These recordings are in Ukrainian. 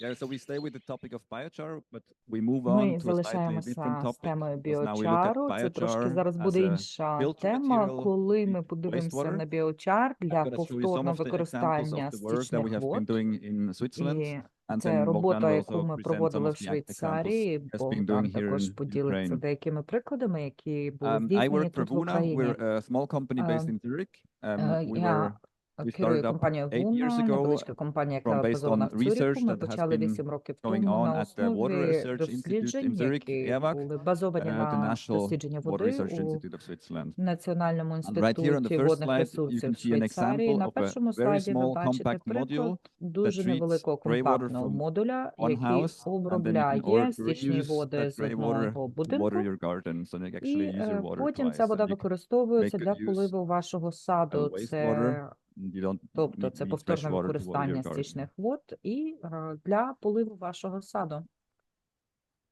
Yeah, so we stay with the topic of biochar, but we move Ми on to a slightly different залишаємося з topic. темою because now we look at біочару. Це трошки biochar зараз as a інша filter тема, material коли ми in подивимося wastewater. на біочар для I'm gonna show you some повторного of the examples використання of the work that we стічних have been вод. doing in Switzerland. І And це then робота, will яку also ми present some проводили of в the examples Швейцарії. he has been Богдан doing here також in поділиться Ukraine. деякими прикладами, які були Um, I здійснені work for тут в Vuna. Україні. We're a small company based Um, in Zurich. Е, Um, we Я were years Вуна, ago невеличка компанія, яка базована в Цюріху. Ми почали 8 років тому на основі досліджень, які були базовані uh, на Water води у. Національному інституті водних ресурсів Швейцарії. На першому слайді ви бачите приклад дуже невеликого компактного модуля, який обробляє стічні води з одного будинку. І е, потім ця вода використовується для поливу вашого саду. Це тобто це повторне використання стічних вод і е, для поливу вашого саду.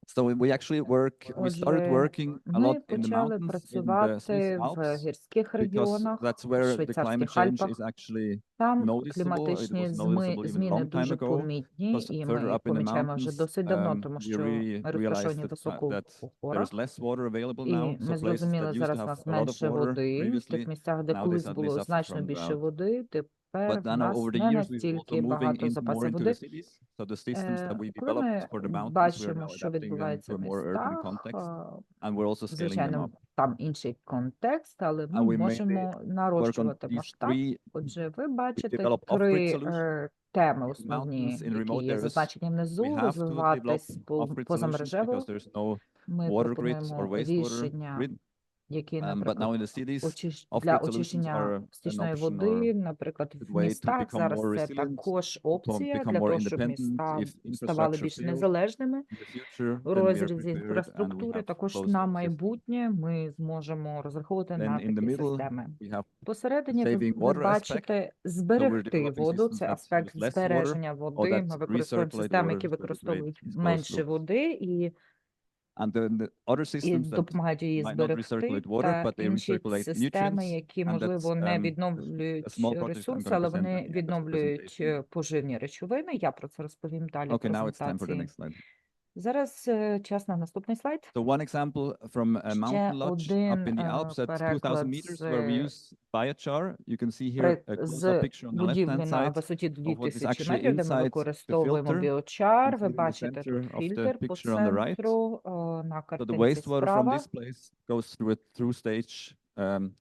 So we- actually work, we started working a lot in the mountains, in the Swiss в Alps, гірських because регіонах, that's where the швейцарських climate change Альпах. is actually Там noticeable. It кліматичні was зми, noticeable even a зміни long time дуже ago. помітні, Because і further up in the помічаємо вже mountains, досить давно, um, тому we що really ми realized розташовані that, uh, високо that в there's горах. less water available І now. ми So places зрозуміли, that used to зараз have нас a lot of менше water води. В тих previously, місцях, де now they колись suddenly було suffer значно from більше drought. води, тепер But в then нас over the не years, we've also настільки moving багато more запасів into the води. cities. So the systems that Е, we Коли ми developed for the mountains, we бачимо, що відбувається в more urban містах, context. And we're also scaling them звичайно, там інший контекст, але ми можемо нарощувати масштаб. Отже, ви бачите три е, теми in основні, які remote є areas. зазначені внизу, розвиватись позамережево. Ми пропонуємо рішення. Які, Um, наприклад, очищ... для очищення стічної води, наприклад, в містах зараз це також опція для того, щоб міста ставали більш незалежними у розрізі інфраструктури. Також на майбутнє ми зможемо розраховувати на такі системи. Посередині ви, бачите зберегти воду. Це аспект збереження води. Ми використовуємо системи, які використовують менше води і and then the other і systems that допомагають її might not зберегти, recirculate water, та but they інші recirculate системи, nutrients, які, and можливо, не um, відновлюють small project I'm ресурси, gonna але present вони at the end of the відновлюють presentation. е, поживні речовини. Я про це розповім далі в Okay, now it's time for the презентації. next slide. Зараз е, час на наступний слайд. So one example from a Ще mountain lodge up in один, the е, Alps at 2000 переклад meters з, where we е, use biochar. You can see here При- a close-up з picture on the left-hand будівлі на side. висоті of what is 2000 actually метрів, де ми inside the використовуємо filter. біочар. You Ви see in the бачите center тут of the фільтр по picture on the right. центру, е, на So the картинці wastewater from справа. this place goes through a through-stage um, filtration.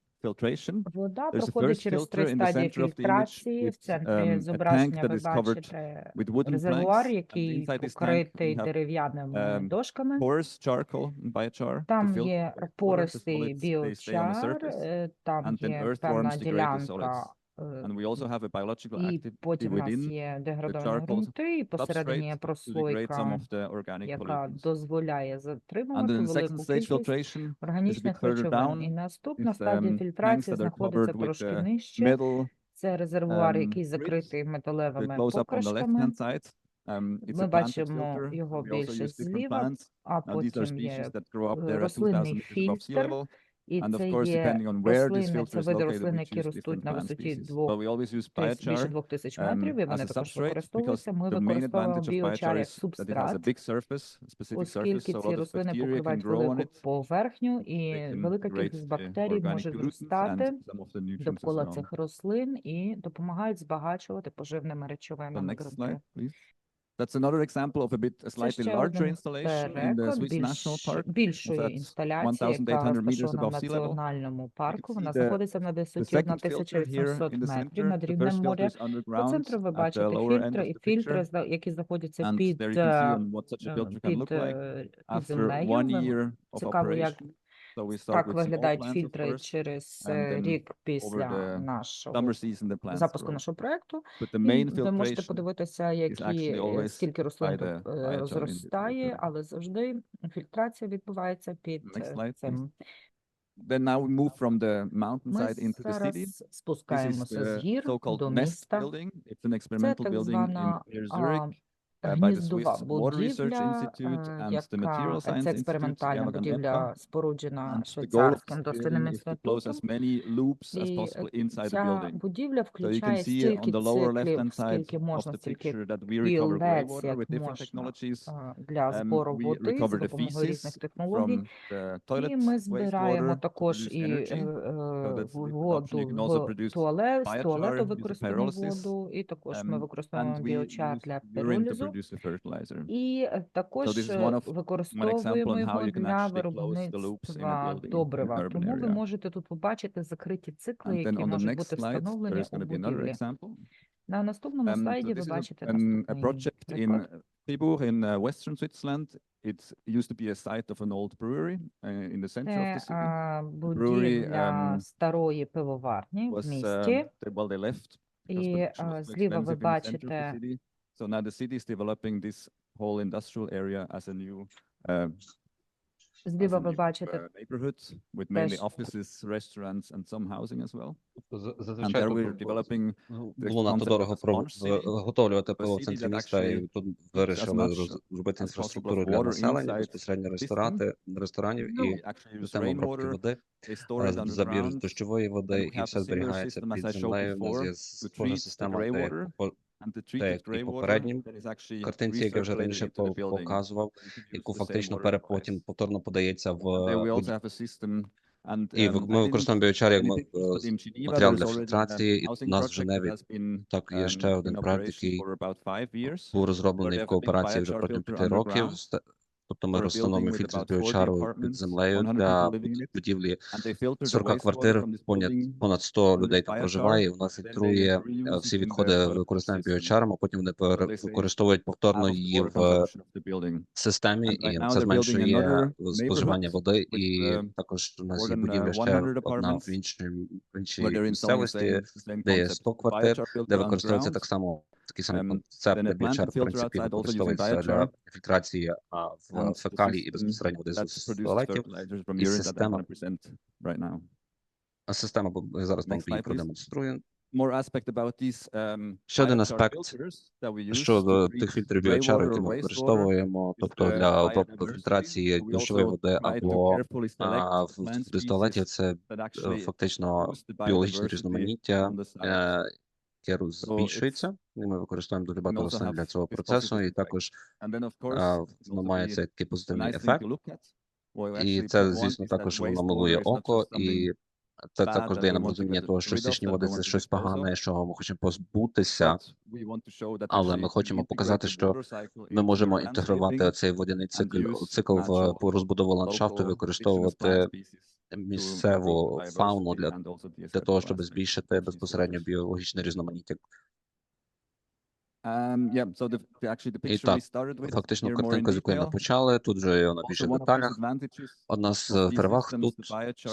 Вода There's a проходить first через filter три in the стадії center of the image фільтрації. В with, центрі um, a зображення tank ви that is covered бачите with wooden резервуар, planks. And який inside this tank покритий we have дерев'яними um, дошками. porous charcoal and biochar to Там filter є the wastewater, the пористий solids, they stay on the біочар, surface. е, там and then є earthworms певна degrade the ділянка, solids. е, And we also have a biological і activity потім у нас within є деградовані charcoal ґрунти, і посередині substrate to degrade some прослойка, of the organic яка pollutants. дозволяє And затримувати then the second велику stage кількість filtration органічних bit further речовин. down. І наступна It's стадія um, tanks фільтрації that are знаходиться covered with трошки uh, нижче. metal Це резервуар, um, який закритий The металевими close up on the покришками, left-hand side. Um, it's Ми a planted бачимо filter. його We also більше use different зліва, plants. а Now these are потім species that grow up е, there at 2000 рослинний meters above sea фільтр, level. І це є рослини, це види рослин, які ростуть на висоті двох більше двох тисяч um, метрів, і вони також використовуються. Ми використовуємо біочар як субстрат, оскільки ці рослини покривають велику поверхню, і велика кількість бактерій може зростати довкола цих рослин і допомагають збагачувати поживними речовинами ґрунти. That's another example of a bit a slightly larger installation in the Swiss National більш, Park. більшої інсталяції, яка 1,800 meters розташована в національному парку. Вона знаходиться на висоті second filter here 1800 in the метрів над рівнем моря. По центру ви бачите фільтри і фільтри, які знаходяться під, е, е, під, е, землею. Цікаво, як так виглядають фільтри через е, рік після нашого запуску нашого проекту. І ви можете подивитися, які е, скільки рослин тут е, зростає, але завжди фільтрація відбувається під е, цим. Then now we move from the Ми mountainside into the city. зараз This is спускаємося з the гір so-called до nest міста. Гніздова будівля, е, яка це експериментальна будівля, споруджена швейцарським дослідним інститутом. І е, ця будівля включає стільки циклів, скільки можна, стільки пілець, як можна, е, для збору води за допомогою різних технологій. І ми збираємо також і воду в туалет, туалету використовуємо воду, і також ми використовуємо біочар для піролізу і також використовуємо його для виробництва добрива. Тому ви можете тут побачити закриті цикли, які можуть бути встановлені у будівлі. На наступному um, слайді ви бачите наступний Fribourg uh, in uh, western Switzerland. It used to be a site of an old brewery uh, in the center of the city. The brewery um, старої пивоварні в місті. Uh, they, well, they left. І е, зліва ви бачите So now the city is developing this whole industrial area as a new uh, Зліва ви бачите, uh, neighborhood with mainly Теж. offices, restaurants, and some housing as well. Тобто З- And Зазвичай there we're тут developing було надто дорого про виготовлювати пиво в центрі міста, і тут вирішили роз- зробити інфраструктуру для населення, безпосередньо ресторати, ресторанів і actually use систему обробки rainwater. води, They store е, it забір underground. дощової води, і все зберігається під землею. У нас є схожа система, де по- та попереднім картинці, яке вже раніше показував, яку фактично перепотім повторно подається в е, і ми використовуємо біочар, як е, матеріал для фільтрації, і у нас в Женеві так є ще один проект, який був розроблений в кооперації вже протягом п'яти років. Тобто ми розстановимо фільтри фільтр чару під землею для будівлі 40 квартир. понят понад 100 людей там проживає. У нас фільтрує е, всі відходи використання біочаром, а потім вони використовують повторно її в системі, і це зменшує споживання води. І також у нас є будівля ще одна в іншій в іншій місцевості, де є 100 квартир, де використовується так само такий самий концепт для HR, в принципі, використовується для фільтрації в фекалій і безпосередньо води з туалетів. І система, система зараз вам її продемонструю. Ще один аспект щодо тих фільтрів VHR, які ми використовуємо, тобто для фільтрації дощової води або в туалетів, це е, фактично біологічне різноманіття керус збільшується, і ми використовуємо дуже багато власне для цього процесу. І також воно ну, має цей такий позитивний ефект. І це, звісно, також воно милує око, і це також дає нам розуміння того, що січні води це щось погане, що ми хочемо позбутися, але ми хочемо показати, що ми можемо інтегрувати цей водяний цикл цикл в розбудову ландшафту, використовувати місцеву фауну для, для того, щоб збільшити безпосередньо біологічне різноманіття і так, фактично картинку з якої ми почали, тут вже вона більше деталях. Одна з е, переваг тут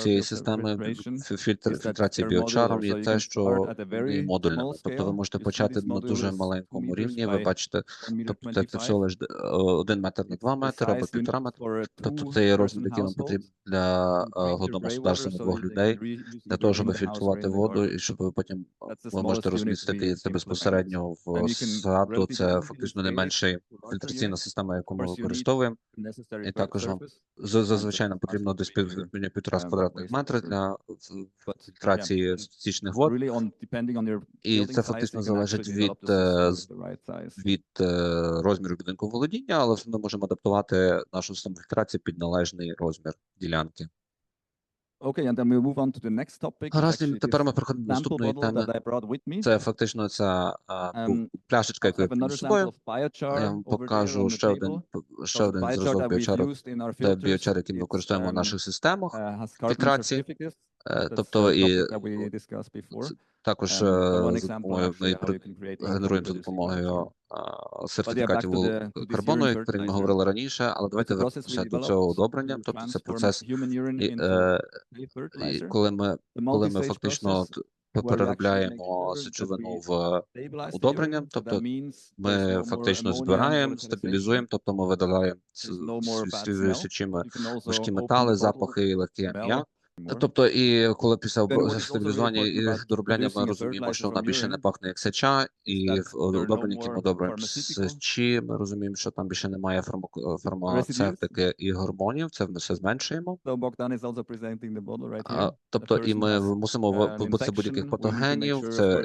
цієї системи фільтр, фільтрації біочаром є те, що і модульна. Тобто ви можете почати на дуже маленькому рівні. Ви бачите, тобто це всього лише один метр на два метри або півтора метра. Тобто це є розмір, який нам потрібен для е, головного господарства двох людей, для того, щоб фільтрувати воду, і щоб ви потім ви можете розмістити це безпосередньо в SATU – це фактично не менше фільтраційна система, яку ми використовуємо. І також нам зазвичай нам потрібно десь пів півтора квадратних метрів для фільтрації стічних вод. І це фактично залежить від е, від е, розміру будинку володіння, але ми можемо адаптувати нашу систему фільтрації під належний розмір ділянки. Okay, and then we'll move on to the next topic. Гаразд, тепер ми переходимо до наступної теми. Це фактично ця пляшечка, яку я собою. Я вам покажу ще один, ще один зразок біочарок, де біочар, який ми використовуємо в наших системах. фільтрації, е, тобто і також ми генеруємо за допомогою е, сертифікатів карбону, як ми говорили раніше, але давайте вернемося до цього удобрення. Тобто це процес, е, коли ми коли ми фактично переробляємо сечовину в удобрення, тобто ми фактично збираємо, стабілізуємо, тобто ми видаляємо січими важкі метали, запахи і легкі ам'як. Тобто, і коли після обро- стабілізування і доробляння ми розуміємо, що вона більше не пахне як сеча, і в які ми добре. сечі, ми розуміємо, що там більше немає фармако- фармацевтики і гормонів, це ми все зменшуємо. А, тобто, і ми мусимо ви- позбутися будь-яких патогенів, це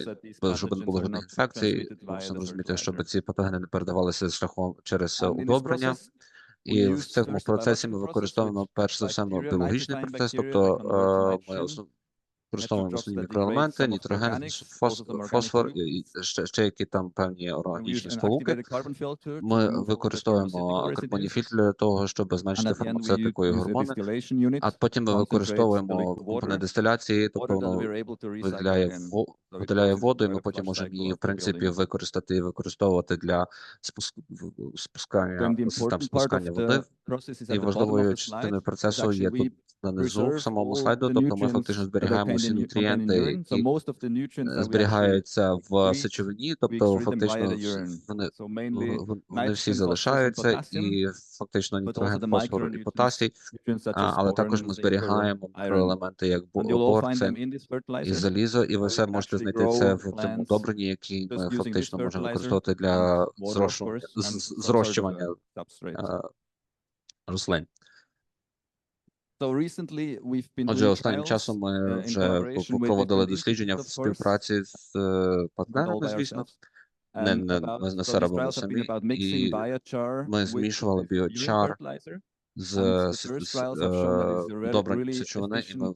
щоб не було жодних інфекцій, мусимо розуміти, щоб ці патогени не передавалися шляхом через е, удобрення. І в цьому процесі ми використовуємо перш за все ну, біологічний процес, тобто е, ми використовуємо основні мікроелементи, нітроген, фосфор і ще, ще які там певні органічні сполуки. Ми використовуємо карбонні фільтри для того, щоб зменшити фармацевтику і гормони. А потім ми використовуємо компонент дистиляції, тобто воно виділяє виділяє воду, і ми потім можемо її, в принципі, використати і використовувати для спуск... спускання the систем спускання води. І важливою частиною процесу є тут нанизу в самому слайду, тобто ми фактично зберігаємо всі нутрієнти, які е, зберігаються в сечовині, тобто фактично вони, вони всі залишаються, і фактично нітроген, фосфор і потасій, але також ми зберігаємо iron. мікроелементи, як бо- And you'll all бор, find them цинк in this і залізо, і ви все можете знайти це в цьому удобренні, які ми фактично можемо використовувати для water, of Отже, останнім часом ми uh, вже проводили дослідження в співпраці з е, партнерами, звісно. Не, не, не been самі, і ми змішували біочар з, е, really сечовини, і ми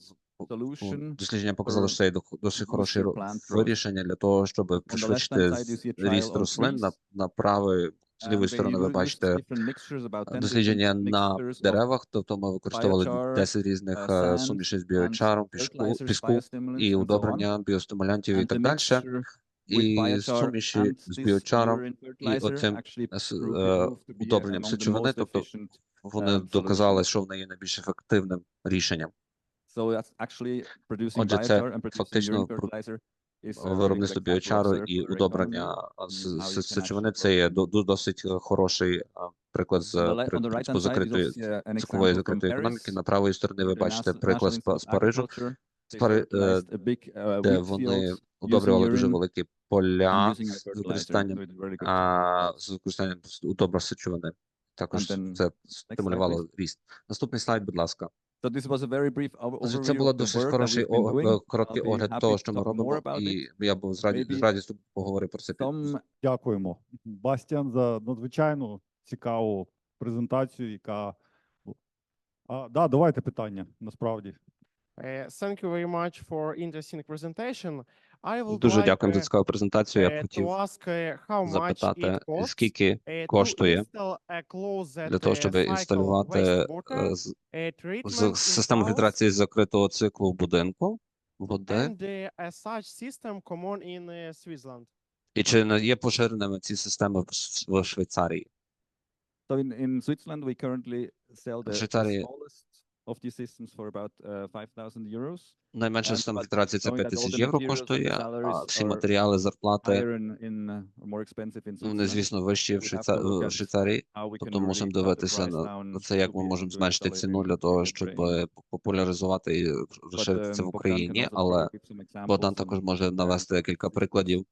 ну, дослідження показали, for що це є досить хороше вирішення для того, щоб пришвидшити ріст рослин. На, на правої, з лівої сторони ви бачите different mixtures, about 10 дослідження на деревах, тобто ми використовували biochar, 10 різних uh, е, сумішей з біочаром, піску, fertilizers, піску і удобрення, біостимулянтів і так далі. І суміші з біочаром і оцим е, удобренням сечовини, тобто вони um, доказали, що вони є найбільш ефективним рішенням. Отже, це фактично very Виробництво біочару і удобрення сечовини. Це є досить е, хороший приклад з принципу закритої цифрової закритої економіки. На правій стороні ви бачите приклад з, Парижу, е, де вони удобрювали дуже великі поля з використанням з використанням удобра сечовини. Також це стимулювало ріст. Наступний слайд, будь ласка. So this was a very brief over- Отже, це було that хороший е, короткий огляд того, що ми робимо, і я був з радістю поговорив про це Дякуємо, Бастіан, за надзвичайно цікаву презентацію, яка. А, да, давайте питання насправді. Uh, Thank you very much for interesting presentation. Дуже дякуємо за uh, цікаву презентацію. Я б uh, хотів запитати, скільки uh, коштує для того, щоб інсталювати е, систему фільтрації закритого циклу в будинку води, і чи не є поширеними ці системи в Ш- в Швейцарії? So in, in Switzerland, we currently sell the, the Швейцарії- smallest of these systems for about uh, 5,000 euros. Найменша система фільтрації це knowing 5 that all тисяч євро коштує, а всі матеріали, зарплати uh, вони, звісно, вищі в, we have Швейца... to look в Швейцарії. Тобто мусимо дивитися на це, як ми можемо зменшити ціну для того, щоб е, популяризувати і розширити це um, в Україні, але Богдан також може uh, навести декілька прикладів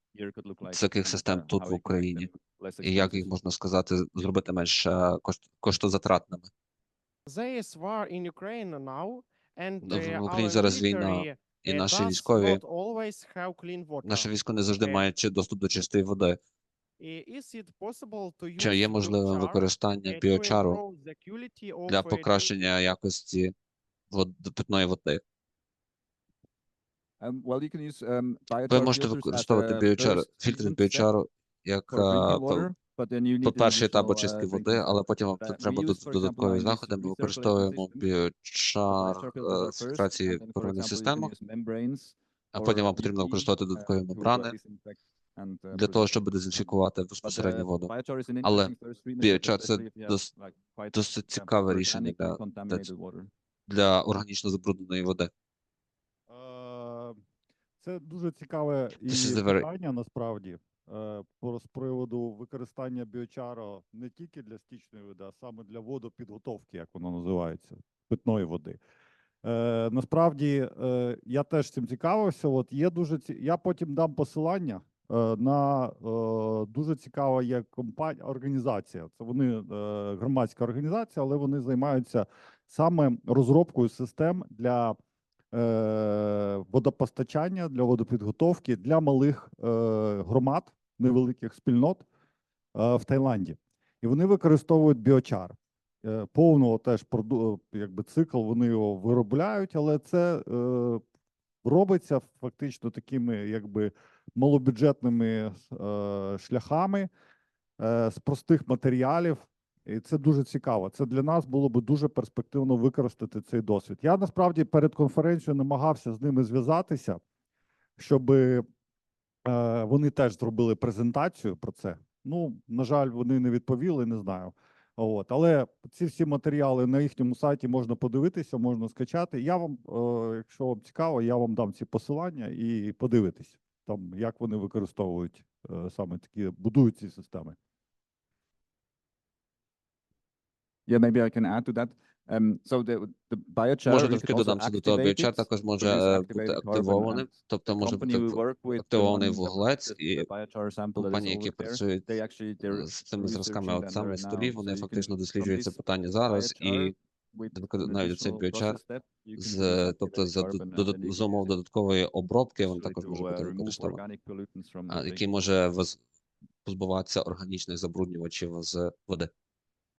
таких систем uh, тут в Україні, і як їх можна сказати, зробити менш е, кошт... коштозатратними. В- uh, в Україні зараз війна, І uh, наші військові, not always have clean water. наше військо не завжди має доступ до чистої води. Uh, Is it possible to Чи є use можливим використання uh, біочару improve the quality of, для uh, покращення якості вод... питної води? Um, well, you can use um, Ви можете використовувати a біочар, з біочару як е, an перший етап uh, очистки води, але потім вам треба додаткові заходи. Ми використовуємо біочар е, for первинних системах, а потім вам потрібно використовувати uh, додаткові to, uh, мембрани uh, для того, щоб дезінфікувати безпосередньо uh, воду. Але біочар це дос- досить цікаве рішення для, water. для органічно забрудненої води. Е, Це дуже цікаве і питання насправді е, з приводу використання біочару не тільки для стічної води, а саме для водопідготовки, як воно називається, питної води. Е, насправді е, я теж цим цікавився. От є дуже ці... я потім дам посилання е, на е, дуже цікава є компанія організація. Це вони е, громадська організація, але вони займаються саме розробкою систем для е, водопостачання, для водопідготовки для малих е, громад, невеликих спільнот е, в Таїланді. І вони використовують біочар. Е, Повного теж якби цикл вони його виробляють, але це е, робиться фактично такими якби малобюджетними е, шляхами е, з простих матеріалів. І це дуже цікаво. Це для нас було би дуже перспективно використати цей досвід. Я насправді перед конференцією намагався з ними зв'язатися, щоб е, вони теж зробили презентацію про це. Ну, на жаль, вони не відповіли, не знаю. От, але ці всі матеріали на їхньому сайті можна подивитися, можна скачати. Я вам, е, якщо вам цікаво, я вам дам ці посилання і подивитись там, як вони використовують е, саме такі, будують ці системи. Yeah, maybe I can add to that. Um, so the the biochar Може трошки додам до того. Біочар також може е, бути активованим, тобто може бути активований вуглець і компанії, які працюють з цими зразками от саме з столів, вони фактично досліджують це питання зараз, і виконають цей біочар з, тобто за can умов додаткової обробки, він також може uh, бути the який може позбуватися органічних забруднювачів з води.